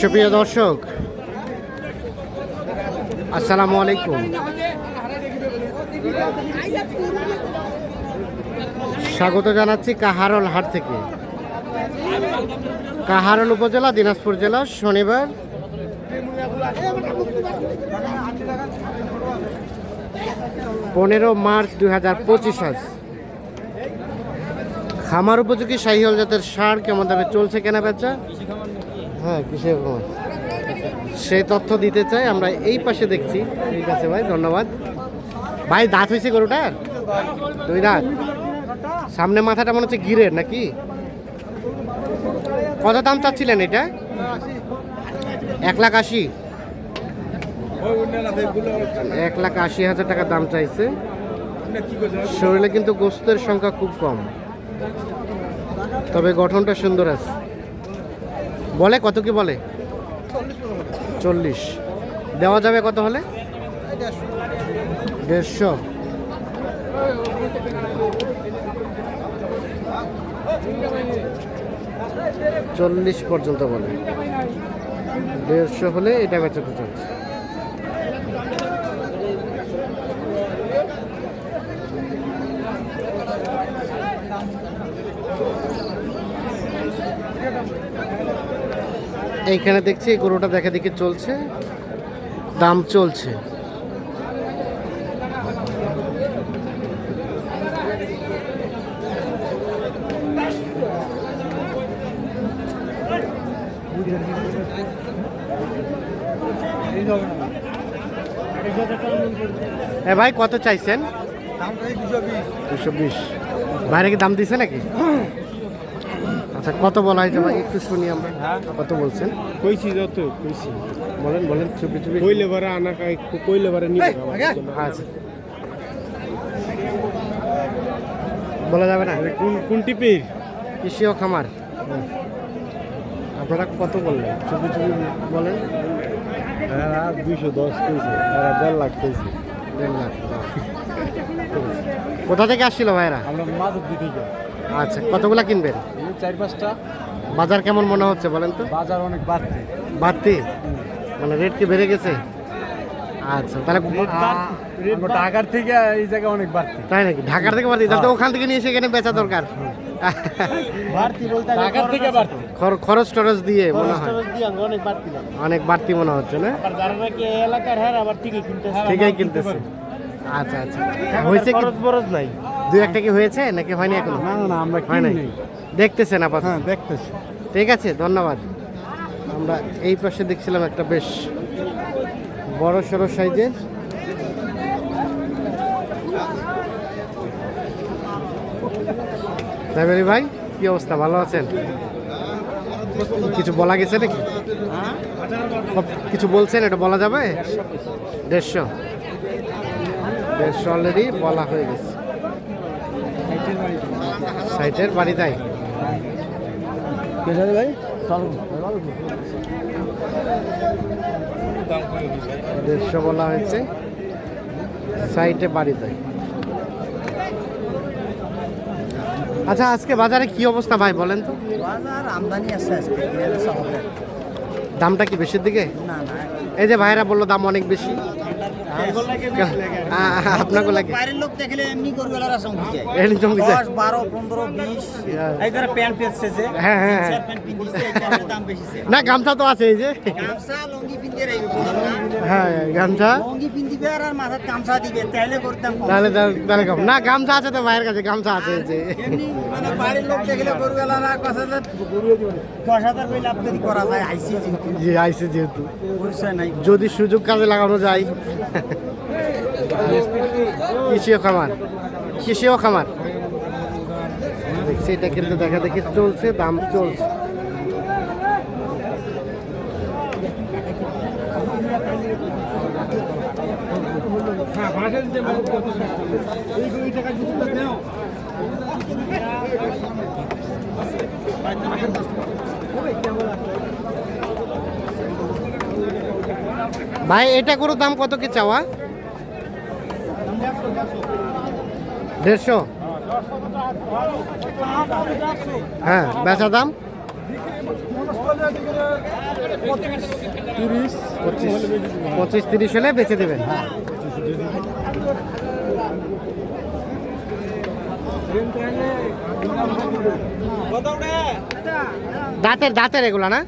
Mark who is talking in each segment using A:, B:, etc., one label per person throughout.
A: সুপ্রিয় দর্শক, আসসালামু আলাইকুম। স্বাগত জানাচ্ছি কাহারল হাট থেকে। কাহারল উপজেলা, দিনাজপুর জেলা, শনিবার। পনেরো মার্চ দুই হাজার পঁচিশ আজ। খামার উপযোগী শাহিওল জাতের সার কেমন দামে চলছে কেনা বেচা হ্যাঁ তথ্য দিতে চাই, আমরা এই পাশে দেখছি। ঠিক আছে ভাই, ধন্যবাদ। ভাই, দাঁত হয়েছে গরুটার? দুই দাঁত। সামনে মাথাটা মনে হচ্ছে গিরের নাকি? কত দাম চাচ্ছিলেন এটা? এক লাখ আশি। এক লাখ আশি হাজার টাকা দাম চাইছে। শরীরে কিন্তু গোস্তের সংখ্যা খুব কম। তবে গঠনটা সুন্দর আছে। বলে? কত কি বলে? চল্লিশ। দেওয়া যাবে কত হলে? দেড়শো। চল্লিশ পর্যন্ত বলে। দেড়শো হলে এটা বেচাতে চাচ্ছে। এইখানে দেখছি এই গরুটা দেখা দেখি চলছে। দাম চলছে। এ ভাই কত চাইছেন? দুশো বিশ। বাইরে কি দাম দিছে নাকি? আচ্ছা কত বলা হয়েছে ভাই? একটু শুনি আমরা। কত বলছেন?
B: কইছি যত কইছি।
A: বলেন বলেন চুপি চুপি
B: কইলে বারে আনা কইলে বারে নিবে।
A: আচ্ছা। বলা যাবে না?
B: কোন কোন টিপের?
A: কৃষি ও খামার। আপনারা কত বললেন? চুপি চুপি বলেন।
B: হ্যাঁ দুইশো দশ কইছে আর দেড় লাখ কইছে
A: দেড় লাখ। কোথা থেকে আসছিল ভাইরা?
B: আমরা মাদক দিতে যাই
A: আচ্ছা কতগুলা কিনবেন?
B: চার পাঁচটা।
A: বাজার কেমন মনে হচ্ছে বলেন তো?
B: বাজার অনেক বাড়তি।
A: বাড়তি? মানে রেট কি বেড়ে গেছে? আচ্ছা তাহলে
B: ঢাকার থেকে এই জায়গায় অনেক বাড়ছে
A: তাই নাকি? ঢাকার থেকে বাড়তি? তাহলে ওখান থেকে নিয়ে এসে এখানে বেচা দরকার।
B: বাড়তি বলতে ঢাকার থেকে বাড়তি।
A: খরচ টরচ দিয়ে মনে হয়।
B: অনেক বাড়তি
A: অনেক বাড়তি মনে হচ্ছে না?
B: আবার যারা নাকি এলাকার হ্যাঁ আবার ঠিকই কিনতেছে।
A: ঠিকই কিনতেছে। আচ্ছা আচ্ছা। হয়েছে কি?
B: খরচ বরচ নাই।
A: দুই একটা কি হয়েছে নাকি হয়নি এখনও?
B: না না আমরা
A: হয় নাই? দেখতেছেন আপাতত?
B: হ্যাঁ দেখতেছি।
A: ঠিক আছে ধন্যবাদ। আমরা এই পাশে দেখছিলাম একটা বেশ বড় সড়ো সাইজের। ড্রাইভারি ভাই কি অবস্থা? ভালো আছেন? কিছু বলা গেছে নাকি? কিছু বলছেন এটা বলা যাবে? দেড়শো। দেড়শো অলরেডি বলা হয়ে গেছে। সাইটের বাড়ি তাই।
B: ভাই?
A: দেড়শো বলা হয়েছে সাইটে বাড়ি তাই। আচ্ছা আজকে বাজারে কি অবস্থা ভাই বলেন তো?
C: বাজার আমদানি আছে আজকে
A: দামটা কি বেশির দিকে?
C: না না
A: এই যে ভাইরা বলল দাম অনেক বেশি। আপনাকে লাগে
C: বাইরের লোক দেখলে এমনি করবে সঙ্গে যায়
A: এমনি চমকে যায়।
C: দশ বারো পনেরো বিশ
A: Yeah.
C: এই ধরে প্যান্ট পেয়েছে
A: হ্যাঁ, হ্যাঁ, হ্যাঁ।
C: প্যান্ট পিনছে দাম বেশি
A: না গামছা তো আছে এই যে
C: গামছা লঙ্গি
A: হ্যাঁ গামছা।
C: তাহলে
A: তাহলে কম। না গামছা আছে তো ভাইয়ের কাছে গামছা আছে যে।
C: মানে বাইরের লোক দেখলে করবে কথা দশ হাজার লাভ যদি করা যায় আইসি
A: জি আইসে যেহেতু। যদি সুযোগ কাজে লাগানো যায়। কৃষিও খামার। কৃষিও খামার। দেখছি এটা কিন্তু দেখা দেখি চলছে দাম চলছে। ভাই, এটা কোনো দাম কত কি চাওয়া? দেড়শো? হ্যাঁ বেচা দাম? পঁচিশ, তিরিশ হলে বেচে দেবেন। দাঁতের দাঁতের এগুলো না?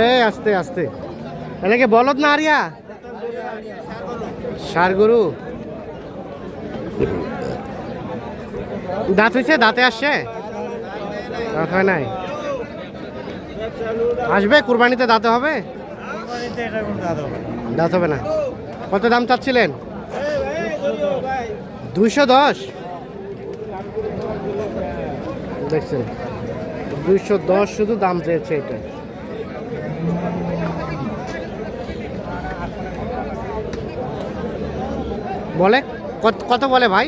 A: এ আস্তে আস্তে। এটাকে বলদ না আরিয়া? সার দাঁত হয়েছে? দাঁতে আসছে? দাঁত হয় নাই? আসবে? কুরবানিতে দাঁতে হবে? দাঁত হবে না। কত দাম চাচ্ছিলেন? দুইশো দশ? দেখছেন? দুইশো দশ শুধু দাম চেয়েছে এটা। বলে? কত কত বলে ভাই?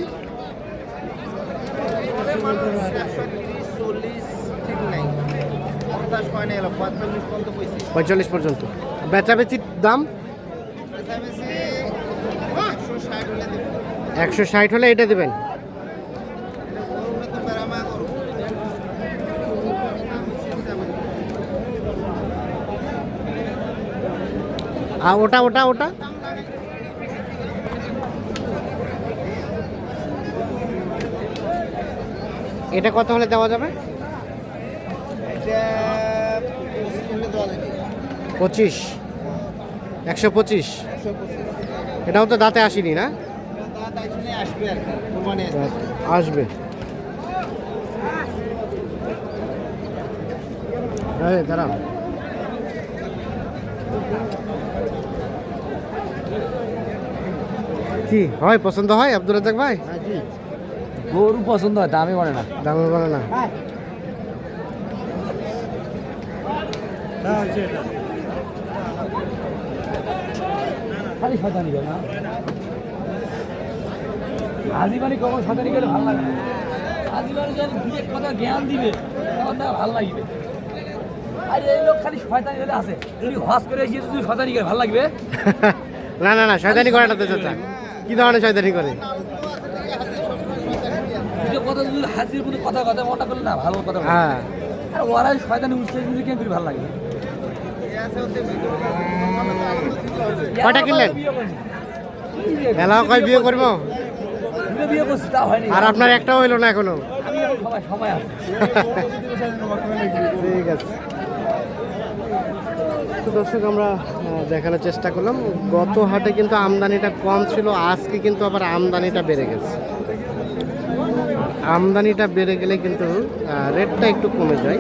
A: পঁয়তাল্লিশ পর্যন্ত। বেচাবেচির দাম? একশো ষাট হলে এটা দেবেন। আর ওটা ওটা ওটা? এটা কত হলে দেওয়া যাবে? পঁচিশ একশো পঁচিশ? এটাও তো দাঁতে আসেনি না? আসবে এই, দাঁড়াও। কি হয় পছন্দ হয় আব্দুল রাজাক ভাই?
B: গরু পছন্দ হয় দামে বলে না।
A: দামে বলে না।
B: খালি শতানি করে না আজিবানি কখন শতানি করে ভালো লাগে আজিবানি যেন দুই এক কথা জ্ঞান দিবে তখন তার ভালো লাগবে। আর এই লোক খালি শয়তানি হলে আছে। যদি হস করে এসে যদি শয়তানি করে ভালো লাগবে?
A: না না না শয়তানি করাটা তো চাচা। কি ধরনের শয়তানি করে?
B: যে কথা যদি হাজির মধ্যে কথা কথা মনটা করলে না ভালো কথা
A: হ্যাঁ।
B: আর ওরা শয়তানি উঠছে যদি কেন ভালো লাগবে
A: কয়টা কিনলেন? মেলা কয় বিয়ে করব?
B: বিয়ে করছি তা হয়নি।
A: আর আপনার একটাও হইল না
B: এখনও? সময় সময় আছে।
A: ঠিক আছে। তো দর্শক আমরা দেখানোর চেষ্টা করলাম। গত হাটে কিন্তু আমদানিটা কম ছিল আজকে কিন্তু আবার আমদানিটা বেড়ে গেছে। আমদানিটা বেড়ে গেলে কিন্তু রেটটা একটু কমে যায়।